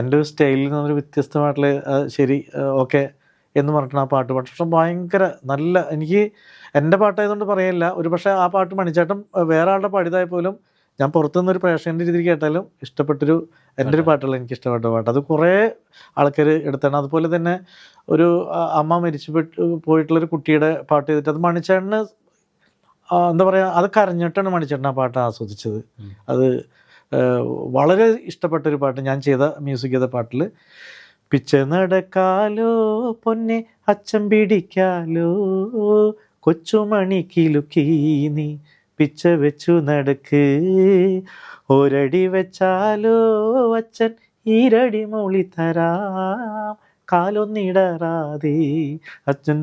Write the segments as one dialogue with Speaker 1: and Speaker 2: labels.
Speaker 1: എന്റെ ഒരു സ്റ്റൈലിൽ നിന്നൊരു വ്യത്യസ്തമായിട്ടുള്ള ശരി ഓക്കെ എന്ന് പറഞ്ഞിട്ടാണ് ആ പാട്ട് പാട്ട് പക്ഷെ ഭയങ്കര നല്ല എനിക്ക് എന്റെ പാട്ടായതുകൊണ്ട് പറയില്ല. ഒരു പക്ഷേ ആ പാട്ട് മണിച്ചേട്ടൻ വേറെ ആളുടെ പാടിയതായ പോലും ഞാൻ പുറത്തുനിന്നൊരു പ്രേക്ഷകന്റെ രീതിയിൽ കേട്ടാലും ഇഷ്ടപ്പെട്ടൊരു എന്റെ ഒരു പാട്ടുകൾ എനിക്ക് ഇഷ്ടപ്പെട്ട പാട്ട്. അത് കുറേ ആൾക്കാർ എടുത്താണ്. അതുപോലെ തന്നെ ഒരു അമ്മ മരിച്ചു പോയിട്ടുള്ളൊരു കുട്ടിയുടെ പാട്ട് ചെയ്തിട്ട് അത് മണിച്ചേട്ടന് എന്താ പറയുക അത് കരഞ്ഞിട്ടാണ് മണിച്ചേട്ടൻ ആ പാട്ട് ആസ്വദിച്ചത്. അത് വളരെ ഇഷ്ടപ്പെട്ട ഒരു പാട്ട് ഞാൻ ചെയ്ത മ്യൂസിക് ചെയ്ത പാട്ടിൽ പിച്ച നടക്കാലോ പൊന്നെ അച്ഛൻ പിടിക്കാലോ കൊച്ചുമണി കിലുക്കി നീ പിച്ച വെച്ചു നടക്ക് ഒരടി വെച്ചാലോ അച്ഛൻ ഈരടി മൗളി തരാം കാലൊന്നിടറാതെ അച്ഛൻ.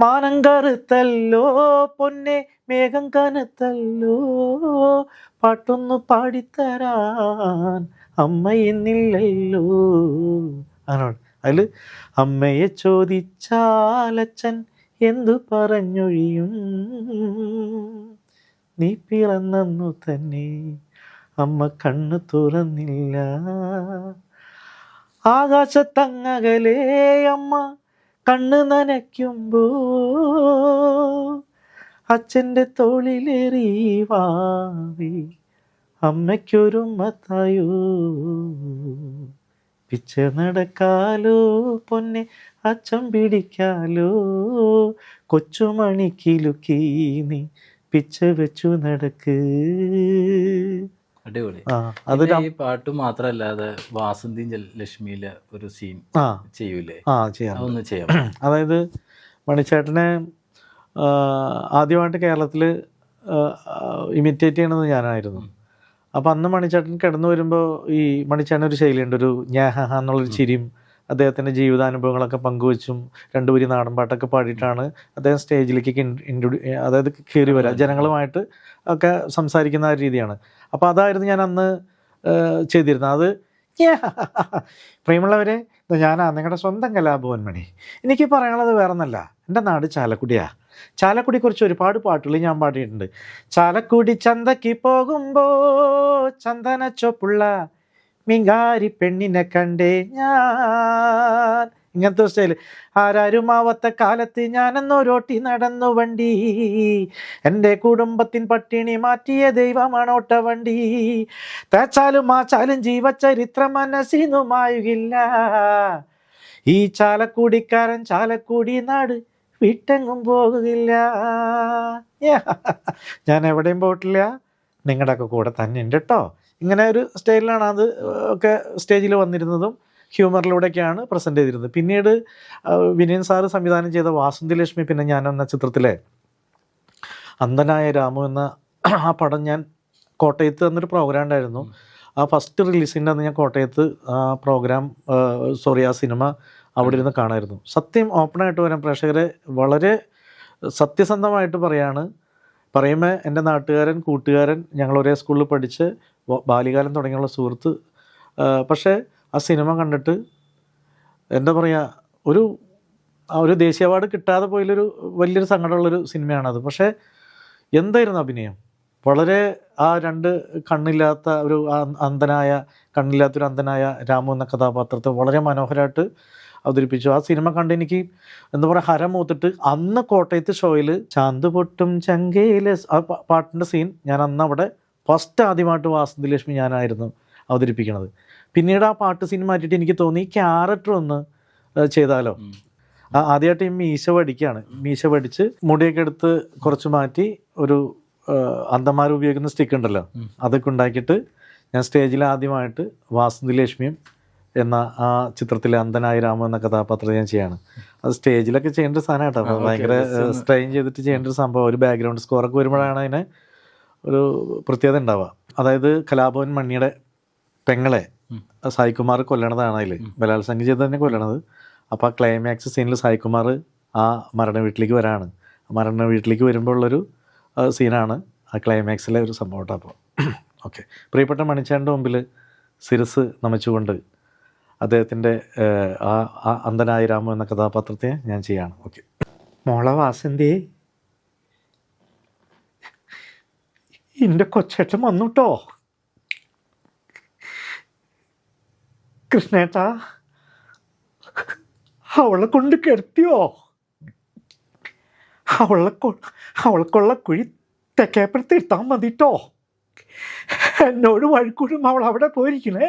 Speaker 1: മാനം കറുത്തല്ലോ പൊന്നെ മേഘം കനത്തല്ലോ. പാട്ടൊന്നു പാടിത്തരാൻ അമ്മ എന്നില്ലല്ലോ. അങ്ങനെയാണ് അതിൽ അമ്മയെ ചോദിച്ചാലച്ഛൻ എന്തു പറഞ്ഞൊഴിയും? നീ പിറന്നു തന്നെ അമ്മ കണ്ണു തുറന്നില്ല. ആകാശത്തങ്ങകലേ അമ്മ കണ്ണ് നനയ്ക്കുമ്പോ അച്ഛന്റെ തോളിലേറി വാവി അമ്മയ്ക്കൊരു മത്തായോ? പിച്ച നടക്കാലോ പൊന്നെ അച്ഛൻ പിടിക്കാലോ? കൊച്ചുമണിക്കിലുക്കി നീ പിച്ച വെച്ചു നടക്ക്.
Speaker 2: അടിപൊളി.
Speaker 1: ആ അത്
Speaker 2: പിന്നെ ഈ പാട്ട് മാത്രല്ലാതെ വാസന്തി ലക്ഷ്മിയിലെ ഒരു സീൻ ചെയ്യൂലേ?
Speaker 1: ആ ചെയ്യാം.
Speaker 2: അതൊന്ന് ചെയ്യാം.
Speaker 1: അതായത് മണിച്ചേട്ടനെ ആദ്യമായിട്ട് കേരളത്തിൽ ഇമിറ്റേറ്റ് ചെയ്യണത് ഞാനായിരുന്നു. അപ്പോൾ അന്ന് മണിച്ചേട്ടൻ കിടന്നു വരുമ്പോൾ ഈ മണിച്ചേട്ടൻ ഒരു ശൈലിയുണ്ട്. ഒരു ഞാഹ എന്നുള്ളൊരു ചിരിയും അദ്ദേഹത്തിന്റെ ജീവിതാനുഭവങ്ങളൊക്കെ പങ്കുവച്ചും രണ്ടുപേരി നാടൻപാട്ടൊക്കെ പാടിയിട്ടാണ് അദ്ദേഹം സ്റ്റേജിലേക്ക് ഇൻട്രൊഡ്യൂ അതായത് കയറി വരിക ജനങ്ങളുമായിട്ട് ഒക്കെ സംസാരിക്കുന്ന ആ ഒരു രീതിയാണ്. അപ്പോൾ അതായിരുന്നു ഞാൻ അന്ന് ചെയ്തിരുന്നത്. അത് പ്രിയമുള്ളവരെ ഞാൻ ഞാനാ നിങ്ങളുടെ സ്വന്തം കലാഭവൻ മണി. എനിക്ക് പറയാനുള്ളത് വേറെ ഒന്നല്ല എന്റെ നാട് ചാലക്കുടിയാ. ചാലക്കുടിയെക്കുറിച്ച് ഒരുപാട് പാട്ടുകൾ ഞാൻ പാടിയിട്ടുണ്ട്. ചാലക്കുടി ചന്തക്ക് പോകുമ്പോ ചന്ദന ചൊപ്പുള്ള മിങ്കാരി പെണ്ണിനെ കണ്ടേ ഞാൻ. ഇങ്ങനത്തെ ഒരു സ്റ്റൈൽ. ആരാരുമാവത്ത കാലത്ത് ഞാനെന്നൊരോട്ടി നടന്നു വണ്ടി. എന്റെ കുടുംബത്തിൻ പട്ടിണി മാറ്റിയ ദൈവമാണോട്ട വണ്ടി തേച്ചാലും മാച്ചാലും ജീവചരിത്ര മനസ്സിനുമായുകില്ല ഈ ചാലക്കുടിക്കാരൻ ചാലക്കുടി നാട് വിട്ടെങ്ങും പോകുന്നില്ല. ഞാൻ എവിടെയും പോയിട്ടില്ല. നിങ്ങളുടെയൊക്കെ കൂടെ തന്നെ ഉണ്ട് കേട്ടോ. ഇങ്ങനെ ഒരു സ്റ്റൈലിലാണ് അത് ഒക്കെ സ്റ്റേജിൽ വന്നിരുന്നതും ഹ്യൂമറിലൂടെയൊക്കെയാണ് പ്രസന്റ് ചെയ്തിരുന്നത്. പിന്നീട് വിനയൻ സാറ് സംവിധാനം ചെയ്ത വാസന്തി ലക്ഷ്മി പിന്നെ ഞാൻ എന്ന ചിത്രത്തിലെ അന്ധനായ രാമു എന്ന ആ പടം ഞാൻ കോട്ടയത്ത് എന്നൊരു പ്രോഗ്രാം ഉണ്ടായിരുന്നു. ആ ഫസ്റ്റ് റിലീസിന്റെ അന്ന് ഞാൻ കോട്ടയത്ത് ആ പ്രോഗ്രാം സോറി ആ സിനിമ അവിടെ ഇരുന്ന് കാണായിരുന്നു. സത്യം ഓപ്പണായിട്ട് വരാൻ പ്രേക്ഷകരെ വളരെ സത്യസന്ധമായിട്ട് പറയാണ്. പറയുമ്പോൾ എന്റെ നാട്ടുകാരൻ കൂട്ടുകാരൻ ഞങ്ങൾ ഒരേ സ്കൂളിൽ പഠിച്ച് ബാല്യകാലം തുടങ്ങിയുള്ള സുഹൃത്ത്. പക്ഷേ ആ സിനിമ കണ്ടിട്ട് എന്താ പറയുക ഒരു ആ ഒരു ദേശീയ അവാർഡ് കിട്ടാതെ പോയൊരു വലിയൊരു സങ്കടമുള്ളൊരു സിനിമയാണത്. പക്ഷേ എന്തായിരുന്നു അഭിനയം? വളരെ ആ രണ്ട് കണ്ണില്ലാത്ത ഒരു അന്ധനായ കണ്ണില്ലാത്തൊരു അന്ധനായ രാമു എന്ന കഥാപാത്രത്തെ വളരെ മനോഹരമായിട്ട് അവതരിപ്പിച്ചു. ആ സിനിമ കണ്ട് എനിക്ക് എന്താ പറയുക ഹരം മൂത്തിട്ട് അന്ന് കോട്ടയത്ത് ഷോയിൽ ചാന്ത് പൊട്ടും ചങ്കയിലെ ആ പാട്ടിന്റെ സീൻ ഞാൻ അന്ന് അവിടെ ഫസ്റ്റ് ആദ്യമായിട്ട് വാസന്തി ലക്ഷ്മി ഞാനായിരുന്നു അവതരിപ്പിക്കുന്നത് പിന്നീട് ആ പാട്ട് സീൻ മാറ്റിയിട്ട് എനിക്ക് തോന്നി ക്യാരക്ടർ ഒന്ന് ചെയ്താലോ? ആദ്യമായിട്ട് ഈ മീശ പഠിക്കുകയാണ്. മീശ പഠിച്ച് മുടിയൊക്കെ എടുത്ത് കുറച്ച് മാറ്റി ഒരു അന്തമാർ ഉപയോഗിക്കുന്ന സ്റ്റിക്ക് ഉണ്ടല്ലോ? അതൊക്കെ ഉണ്ടാക്കിയിട്ട് ഞാൻ സ്റ്റേജിൽ ആദ്യമായിട്ട് വാസന്തി ലക്ഷ്മിയും എന്ന ആ ചിത്രത്തിലെ അന്ധനായ രാമ എന്ന കഥാപാത്രം ഞാൻ ചെയ്യാണ്. അത് സ്റ്റേജിലൊക്കെ ചെയ്യേണ്ട ഒരു സാധനം കേട്ടോ
Speaker 2: ആ,
Speaker 1: ഭയങ്കര സ്ട്രെയിൻ ചെയ്തിട്ട് ചെയ്യേണ്ട ഒരു സംഭവം. ഒരു ബാക്ക്ഗ്രൗണ്ട് സ്കോറൊക്കെ വരുമ്പോഴാണ് അതിന് ഒരു പ്രത്യേകത ഉണ്ടാവുക. അതായത് കലാഭവൻ മണിയുടെ പെങ്ങളെ. സായികുമാർ കൊല്ലണതാണ് അതിൽ. ബലാത്സംഗം ചെയ്ത് തന്നെ കൊല്ലണത്. അപ്പോൾ ആ ക്ലൈമാക്സ് സീനിൽ സായികുമാർ ആ മരണ വീട്ടിലേക്ക് വരാണ്. മരണ വീട്ടിലേക്ക് വരുമ്പോൾ ഉള്ളൊരു സീനാണ് ആ ക്ലൈമാക്സിലെ ഒരു സംഭവം കേട്ടോ അപ്പോൾ ഓക്കെ. പ്രിയപ്പെട്ട മണിച്ചാന്റെ മുമ്പിൽ സിരസ് നമിച്ചുകൊണ്ട് അദ്ദേഹത്തിന്റെ ആ ആ അന്ധനായ രാമു എന്ന കഥാപാത്രത്തെ ഞാൻ ചെയ്യാണ്. ഓക്കെ. മോളെ വാസന്തി. എന്റെ കൊച്ചേട്ടൻ വന്നുട്ടോ. കൃഷ്ണേട്ടാ അവളെ കൊണ്ട് കിടത്തിയോ? അവളെ അവൾക്കുള്ള കുഴി തെക്കേപ്പുറത്ത് ഇട്ടാൽ മതിട്ടോ. എന്നോട് വഴിക്കൂടും അവൾ അവിടെ പോയിരിക്കണേ.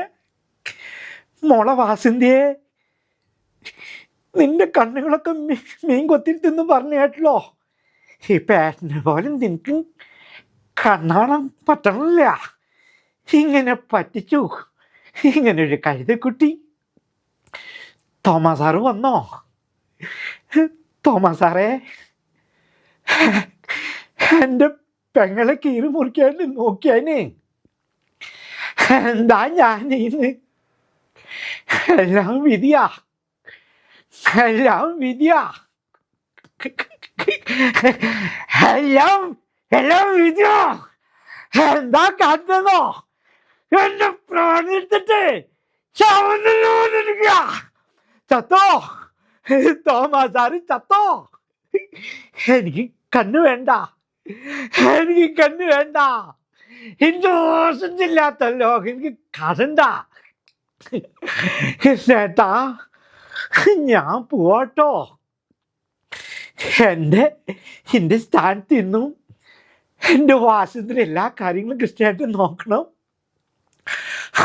Speaker 1: മോളെ വാസന്തിയെ നിന്റെ കണ്ണുകളൊക്കെ മീൻ കൊത്തിരുത്തെന്ന് പറഞ്ഞു കേട്ടല്ലോ. ഈ പേട്ടനെ പോലും നിനക്ക് കണ്ണാളം പറ്റണില്ല. ഇങ്ങനെ പറ്റിച്ചു. ഇങ്ങനെ ഒരു കഴുതക്കുട്ടി. തോമസ് വന്നോ? തോമസ് എന്റെ പെങ്ങളെ കീറി മുറിക്കാണ്ട് നോക്കിയാനേ എന്താ ഞാൻ ഇന്ന് എല്ലാം വിധിയാ. എല്ലാം വിധിയാ. എല്ലാം എല്ലാം വിധിയാ. എന്താ കണ്ടതോ എന്റെ പ്രാണിട്ടിട്ട് ചവന്നിരിക്കുക ചത്തോ? തോമാസാറ് ചത്തോ? എനിക്ക് കണ്ണു വേണ്ട. എനിക്ക് കണ്ണു വേണ്ട. ഇല്ലാത്ത ലോകം എനിക്ക് കടണ്ട ചേട്ടാ ഞാൻ പോവാട്ടോ. എന്റെ എന്റെ സ്ഥാനത്ത് നിന്നും എന്റെ വാസത്തിന് എല്ലാ കാര്യങ്ങളും കൃത്യമായിട്ട് നോക്കണം.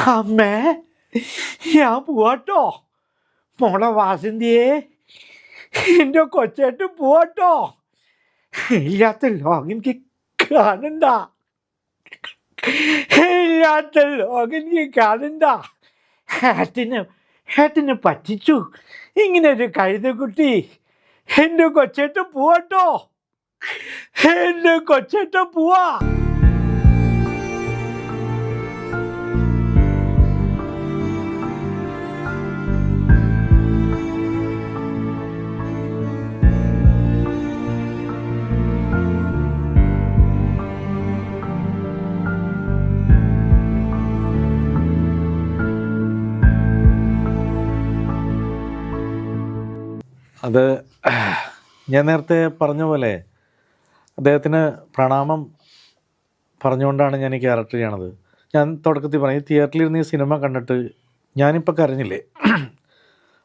Speaker 1: അമ്മേ ഞാൻ പോവാട്ടോ. മോളെ വാസന്തിയെ എന്റെ കൊച്ചേട്ട് പോവാട്ടോ. ഇല്ലാത്ത ലോകം എനിക്ക് കാണണ്ട. ഇല്ലാത്ത ലോകം എനിക്ക് കാണണ്ട. ഏട്ടന് ഏട്ടന് പറ്റിച്ചു. ഇങ്ങനെ ഒരു കഴുതക്കുട്ടി. എന്റെ കൊച്ചേട്ട് പോവാട്ടോ. എന്റെ കൊച്ചേട്ട് പോവാ. അത് ഞാൻ നേരത്തെ പറഞ്ഞ പോലെ അദ്ദേഹത്തിന് പ്രണാമം പറഞ്ഞുകൊണ്ടാണ് ഞാൻ ഈ ക്യാരക്ടർ ചെയ്യണത്. ഞാൻ തുടക്കത്തിൽ പറഞ്ഞു ഇരുന്ന് ഈ സിനിമ കണ്ടിട്ട് ഞാനിപ്പോൾ കരഞ്ഞില്ലേ?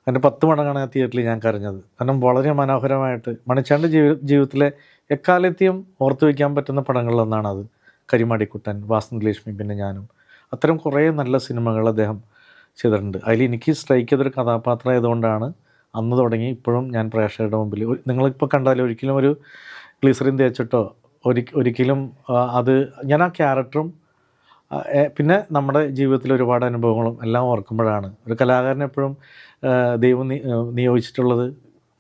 Speaker 1: അതിന്റെ പത്ത് മടങ്ങാണ് ആ തിയേറ്ററിൽ ഞാൻ കരഞ്ഞത്. കാരണം വളരെ മനോഹരമായിട്ട് മണിച്ചാണ്ട് ജീവി ജീവിതത്തിലെ എക്കാലത്തെയും ഓർത്തു വയ്ക്കാൻ പറ്റുന്ന പടങ്ങളിലൊന്നാണ് അത് കരിമാടിക്കുട്ടൻ വാസന്ത് ലക്ഷ്മി പിന്നെ ഞാനും. അത്തരം കുറേ നല്ല സിനിമകൾ അദ്ദേഹം ചെയ്തിട്ടുണ്ട്. അതിൽ എനിക്ക് സ്ട്രൈക്ക് ചെയ്തൊരു കഥാപാത്രം ആയതുകൊണ്ടാണ് അന്ന് തുടങ്ങി. ഇപ്പോഴും ഞാൻ പ്രേക്ഷകരുടെ മുമ്പിൽ. നിങ്ങളിപ്പോൾ കണ്ടാലും ഒരിക്കലും ഒരു ഗ്ലിസറിൻ തേച്ചിട്ടോ ഒരി ഒരിക്കലും അത് ഞാൻ ആ ക്യാരക്ടറും പിന്നെ നമ്മുടെ ജീവിതത്തിൽ ഒരുപാട് അനുഭവങ്ങളും എല്ലാം ഓർക്കുമ്പോഴാണ്. ഒരു കലാകാരൻ എപ്പോഴും ദൈവം നിയോഗിച്ചിട്ടുള്ളത്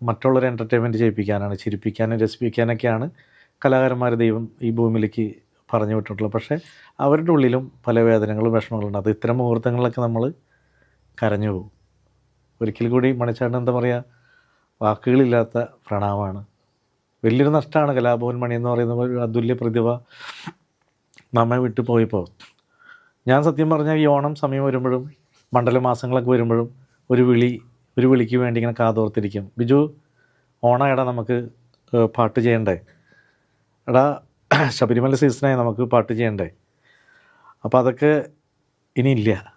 Speaker 1: മറ്റുള്ളവരെ എന്റർടൈൻമെന്റ് ചെയ്യിപ്പിക്കാനാണ് ചിരിപ്പിക്കാനും രസിപ്പിക്കാനൊക്കെയാണ് കലാകാരന്മാർ ദൈവം ഈ ഭൂമിയിലേക്ക് പറഞ്ഞു വിട്ടിട്ടുള്ളത്. പക്ഷേ അവരുടെ ഉള്ളിലും പല വേദനകളും വിഷമങ്ങളുണ്ട്. അത് ഇത്തരം മുഹൂർത്തങ്ങളിലൊക്കെ നമ്മൾ കരഞ്ഞു പോകും. ഒരിക്കൽ കൂടി മണിച്ചേട്ടൻ എന്താ പറയുക വാക്കുകളില്ലാത്ത പ്രണാമാണ് വലിയൊരു നഷ്ടമാണ് കലാഭവൻ മണി എന്ന് പറയുന്ന ഒരു അതുല്യ പ്രതിഭ നമ്മെ വിട്ടു പോയപ്പോൾ. ഞാൻ സത്യം പറഞ്ഞാൽ ഈ ഓണം സമയം വരുമ്പോഴും മണ്ഡല മാസങ്ങളൊക്കെ വരുമ്പോഴും ഒരു വിളി ഒരു വിളിക്ക് വേണ്ടി ഇങ്ങനെ കാതോർത്തിരിക്കും. ബിജു ഓണം എടാ നമുക്ക് പാട്ട് ചെയ്യണ്ടേ? എടാ ശബരിമല സീസണായി നമുക്ക് പാട്ട് ചെയ്യണ്ടേ? അപ്പോൾ അതൊക്കെ ഇനിയില്ല.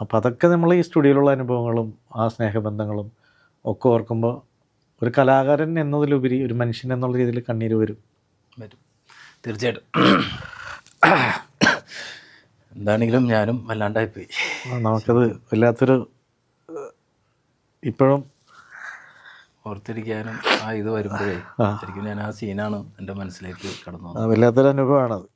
Speaker 1: അപ്പോൾ അതൊക്കെ നമ്മൾ ഈ സ്റ്റുഡിയോയിലുള്ള അനുഭവങ്ങളും ആ സ്നേഹബന്ധങ്ങളും ഒക്കെ ഓർക്കുമ്പോൾ ഒരു കലാകാരൻ എന്നതിലുപരി ഒരു മനുഷ്യൻ എന്നുള്ള രീതിയിൽ കണ്ണീര് വരും.
Speaker 2: വരും. തീർച്ചയായിട്ടും. എന്താണെങ്കിലും ഞാനും വല്ലാണ്ടായിപ്പോയി
Speaker 1: പോയി. നമുക്കത് വല്ലാത്തൊരു ഇപ്പോഴും
Speaker 2: ഓർത്തിരിക്കാനും ആ ഇത് വരുമ്പോഴേ. ശരിക്കും ഞാൻ ആ സീനാണ് എന്റെ മനസ്സിലേക്ക് കടന്നു
Speaker 1: വല്ലാത്തൊരു അനുഭവമാണത്.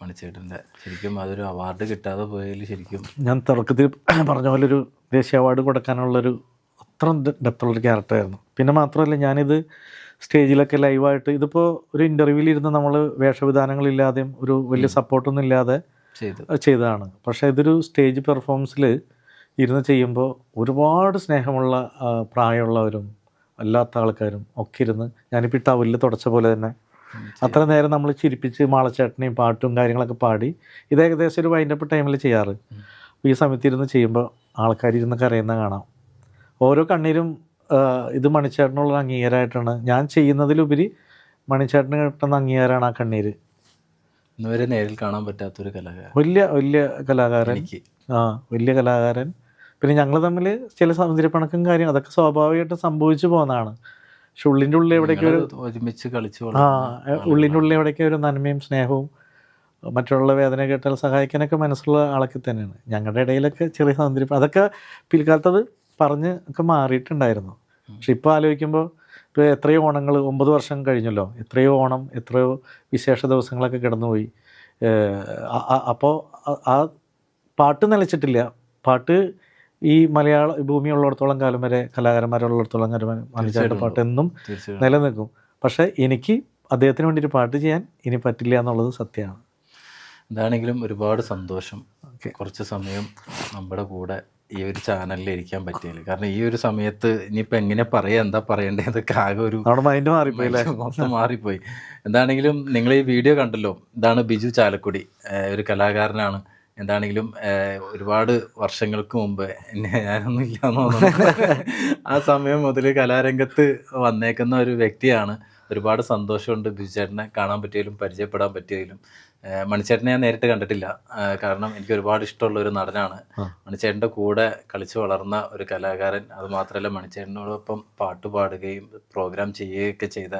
Speaker 2: മണിച്ചേട്ടന്റെ ശരിക്കും അതൊരു അവാർഡ് കിട്ടാതെ പോയതിൽ ശരിക്കും
Speaker 1: ഞാൻ തുടക്കത്തിൽ പറഞ്ഞ പോലെ ഒരു ദേശീയ അവാർഡ് കൊടുക്കാനുള്ളൊരു അത്ര ഡെപ്തുള്ളൊരു ക്യാരക്ടറായിരുന്നു പിന്നെ മാത്രമല്ല ഞാനിത് സ്റ്റേജിലൊക്കെ ലൈവായിട്ട് ഇതിപ്പോൾ ഒരു ഇന്റർവ്യൂവിലിരുന്ന് നമ്മൾ വേഷവിധാനങ്ങളില്ലാതെയും ഒരു വലിയ സപ്പോർട്ടൊന്നും ഇല്ലാതെ
Speaker 2: ചെയ്തു.
Speaker 1: ചെയ്തതാണ്. പക്ഷേ ഇതൊരു സ്റ്റേജ് പെർഫോമൻസിൽ ഇരുന്ന് ചെയ്യുമ്പോൾ ഒരുപാട് സ്നേഹമുള്ള പ്രായമുള്ളവരും അല്ലാത്ത ആൾക്കാരും ഒക്കെ ഇരുന്ന് ഞാനിപ്പോൾ ഈ ടവലിൽ തുടച്ച പോലെ തന്നെ അത്ര നേരം നമ്മൾ ചിരിപ്പിച്ച് മാളച്ചേട്ടനെയും പാട്ടും കാര്യങ്ങളൊക്കെ പാടി ഇത് ഏകദേശം ഒരു വൈൻഡപ്പ് ടൈമിൽ ചെയ്യാറ്. അപ്പോൾ ഈ സമയത്ത് ഇരുന്ന് ചെയ്യുമ്പോൾ ആൾക്കാർ ഇരുന്ന് കരയുന്ന കാണാം. ഓരോ കണ്ണീരും ഇത് മണിച്ചേട്ടനുള്ള അംഗീകാരമായിട്ടാണ്. ഞാൻ ചെയ്യുന്നതിലുപരി മണിച്ചേട്ടന് കിട്ടുന്ന അംഗീകാരമാണ് ആ കണ്ണീര്.
Speaker 2: ഇന്നുവരെ നേരിൽ കാണാൻ പറ്റാത്തൊരു കലാകാരൻ.
Speaker 1: വലിയ വലിയ കലാകാരൻ. ആ വലിയ കലാകാരൻ. പിന്നെ ഞങ്ങൾ തമ്മിൽ ചില സൗന്ദര്യപ്പണക്കും കാര്യം അതൊക്കെ സ്വാഭാവികമായിട്ട് സംഭവിച്ചു പോകുന്നതാണ്. പക്ഷെ ഉള്ളിന്റെ ഉള്ളിൽ എവിടേക്ക് ഒരു
Speaker 2: ഒരുമിച്ച് കളിച്ചു
Speaker 1: ആ ഉള്ളിന്റെ ഉള്ളിൽ എവിടേക്ക് ഒരു നന്മയും സ്നേഹവും മറ്റുള്ള വേദന കേട്ടാൽ സഹായിക്കാനൊക്കെ മനസ്സുള്ള ആളൊക്കെ തന്നെയാണ്. ഞങ്ങളുടെ ഇടയിലൊക്കെ ചെറിയ സൗന്ദര്യം. അതൊക്കെ പിൽക്കാലത്ത് അത് പറഞ്ഞ് ഒക്കെ മാറിയിട്ടുണ്ടായിരുന്നു. പക്ഷെ ഇപ്പോൾ ആലോചിക്കുമ്പോൾ ഇപ്പോൾ എത്രയോ ഓണങ്ങൾ ഒമ്പത് വർഷം കഴിഞ്ഞല്ലോ. എത്രയോ ഓണം എത്രയോ വിശേഷ ദിവസങ്ങളൊക്കെ കിടന്നുപോയി. അപ്പോൾ ആ പാട്ട് നിലച്ചിട്ടില്ല പാട്ട് ഈ മലയാള ഭൂമി ഉള്ളിടത്തോളം കാലം വരെ കലാകാരന്മാരുള്ളിടത്തോളം കാലം വരെ മലയാള പാട്ട് എന്നും നിലനിൽക്കും. പക്ഷേ എനിക്ക് അദ്ദേഹത്തിന് വേണ്ടി ഒരു പാട്ട് ചെയ്യാൻ ഇനി പറ്റില്ല എന്നുള്ളത് സത്യമാണ്.
Speaker 2: എന്താണെങ്കിലും ഒരുപാട് സന്തോഷം. കുറച്ച് സമയം നമ്മുടെ കൂടെ ഈ ഒരു ചാനലിൽ ഇരിക്കാൻ പറ്റിയില്ല. കാരണം ഈ ഒരു സമയത്ത് ഇനിയിപ്പോൾ എങ്ങനെ പറയാ എന്താ പറയേണ്ടതൊക്കെ ആകെ ഒരു
Speaker 1: മൈൻഡ് മാറിപ്പോയി
Speaker 2: മൊത്തം മാറിപ്പോയി. എന്താണെങ്കിലും നിങ്ങൾ ഈ വീഡിയോ കണ്ടല്ലോ. ഇതാണ് ബിജു ചാലക്കുടി ഒരു കലാകാരനാണ്. എന്താണെങ്കിലും ഒരുപാട് വർഷങ്ങൾക്ക് മുമ്പ് എന്നെ ഞാനൊന്നും ഇല്ലാന്ന് തോന്നുന്നു. ആ സമയം മുതൽ കലാരംഗത്ത് വന്നേക്കുന്ന ഒരു വ്യക്തിയാണ്. ഒരുപാട് സന്തോഷമുണ്ട് ബിജുചേട്ടനെ കാണാൻ പറ്റിയാലും പരിചയപ്പെടാൻ പറ്റിയാലും മണിച്ചേട്ടനെ ഞാൻ നേരിട്ട് കണ്ടിട്ടില്ല. കാരണം എനിക്ക് ഒരുപാട് ഇഷ്ടമുള്ള ഒരു നടനാണ്. മണിച്ചേട്ടന്റെ കൂടെ കളിച്ചു വളർന്ന ഒരു കലാകാരൻ. അത് മാത്രമല്ല മണിച്ചേട്ടനോടൊപ്പം പാട്ട് പാടുകയും പ്രോഗ്രാം ചെയ്യുകയൊക്കെ ചെയ്ത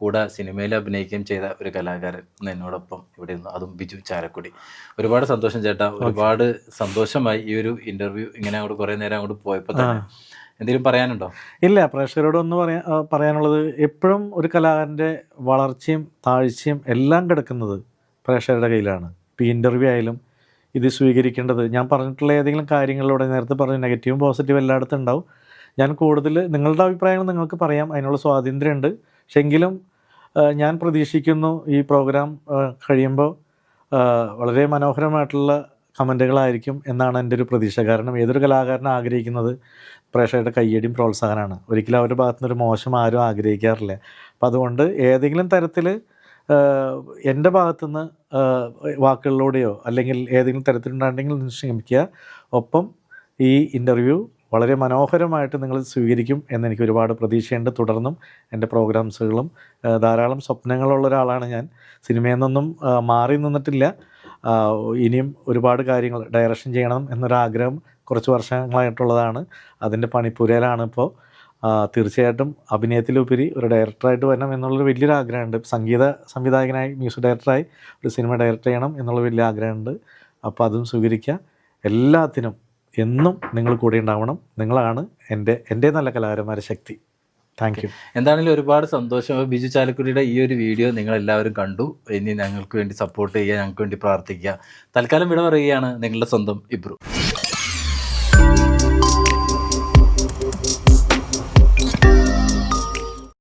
Speaker 2: കൂടെ സിനിമയിൽ അഭിനയിക്കുകയും ചെയ്ത ഒരു കലാകാരൻ എന്നോടൊപ്പം ഇവിടെ ഇരുന്നു. അതും ബിജു ചാരക്കുടി ഒരുപാട് സന്തോഷം ചേട്ടാ. ഒരുപാട് സന്തോഷമായി ഈ ഒരു ഇന്റർവ്യൂ ഇങ്ങനെ അങ്ങോട്ട് കുറേ നേരം അങ്ങോട്ട് പോയപ്പോൾ തന്നെ. എന്തെങ്കിലും പറയാനുണ്ടോ?
Speaker 1: ഇല്ല പ്രേക്ഷകരോട് ഒന്ന് പറയാ പറയാനുള്ളത് എപ്പോഴും ഒരു കലാകാരന്റെ വളർച്ചയും താഴ്ചയും എല്ലാം കിടക്കുന്നത് പ്രേക്ഷകരുടെ കയ്യിലാണ്. ഇപ്പോൾ ഇന്റർവ്യൂ ആയാലും ഇത് സ്വീകരിക്കേണ്ടത് ഞാൻ പറഞ്ഞിട്ടുള്ള ഏതെങ്കിലും കാര്യങ്ങളിലൂടെ നേരത്തെ പറഞ്ഞ നെഗറ്റീവും പോസിറ്റീവും എല്ലായിടത്തും ഉണ്ടാവും. ഞാൻ കൂടുതൽ നിങ്ങളുടെ അഭിപ്രായങ്ങൾ നിങ്ങൾക്ക് പറയാം. അതിനുള്ള സ്വാതന്ത്ര്യമുണ്ട്. പക്ഷെ എങ്കിലും ഞാൻ പ്രതീക്ഷിക്കുന്നു ഈ പ്രോഗ്രാം കഴിയുമ്പോൾ വളരെ മനോഹരമായിട്ടുള്ള കമന്റുകളായിരിക്കും എന്നാണ് എന്റെ ഒരു പ്രതീക്ഷ. കാരണം ഏതൊരു കലാകാരനും ആഗ്രഹിക്കുന്നത് പ്രേക്ഷകരുടെ കയ്യടിയും പ്രോത്സാഹനമാണ്. ഒരിക്കലും അവരുടെ ഭാഗത്തു നിന്നൊരു മോശം ആരും ആഗ്രഹിക്കാറില്ല. അപ്പം അതുകൊണ്ട് ഏതെങ്കിലും തരത്തിൽ എന്റെ ഭാഗത്തുനിന്ന് വാക്കുകളിലൂടെയോ അല്ലെങ്കിൽ ഏതെങ്കിലും തരത്തിലുണ്ടെങ്കിൽ ക്ഷമിക്കുക. ഒപ്പം ഈ ഇന്റർവ്യൂ വളരെ മനോഹരമായിട്ട് നിങ്ങൾ സ്വീകരിക്കും എന്നെനിക്ക് ഒരുപാട് പ്രതീക്ഷയുണ്ട്. തുടർന്നും എന്റെ പ്രോഗ്രാംസുകളും ധാരാളം സ്വപ്നങ്ങളുള്ള ഒരാളാണ് ഞാൻ. സിനിമയിൽ നിന്നൊന്നും മാറി നിന്നിട്ടില്ല. ഇനിയും ഒരുപാട് കാര്യങ്ങൾ ഡയറക്ഷൻ ചെയ്യണം എന്നൊരാഗ്രഹം കുറച്ച് വർഷങ്ങളായിട്ടുള്ളതാണ്. അതിന്റെ പണിപ്പുരയിലാണ് ഇപ്പോൾ. തീർച്ചയായിട്ടും അഭിനയത്തിലുപരി ഒരു ഡയറക്ടറായിട്ട് വരണം എന്നുള്ളൊരു വലിയൊരു ആഗ്രഹമുണ്ട് സംഗീത സംവിധായകനായി മ്യൂസിക് ഡയറക്ടറായി ഒരു സിനിമ ഡയറക്റ്റ് ചെയ്യണം എന്നുള്ള വലിയ ആഗ്രഹമുണ്ട്. അപ്പോൾ അതും സ്വീകരിക്കുക. എല്ലാത്തിനും എന്നും നിങ്ങൾ കൂടെ ഉണ്ടാവണം. നിങ്ങളാണ് എന്റെ എന്റെ നല്ല കലാകാരന്മാരുടെ ശക്തി. താങ്ക് യു
Speaker 2: എന്താണെങ്കിലും ഒരുപാട് സന്തോഷം. ബിജു ചാലക്കുടിയുടെ ഈ ഒരു വീഡിയോ നിങ്ങൾ എല്ലാവരും കണ്ടു. ഇനി ഞങ്ങൾക്ക് വേണ്ടി സപ്പോർട്ട് ചെയ്യുക ഞങ്ങൾക്ക് വേണ്ടി പ്രാർത്ഥിക്കുക. തൽക്കാലം വിട പറയുകയാണ് നിങ്ങളുടെ സ്വന്തം ഇബ്രു.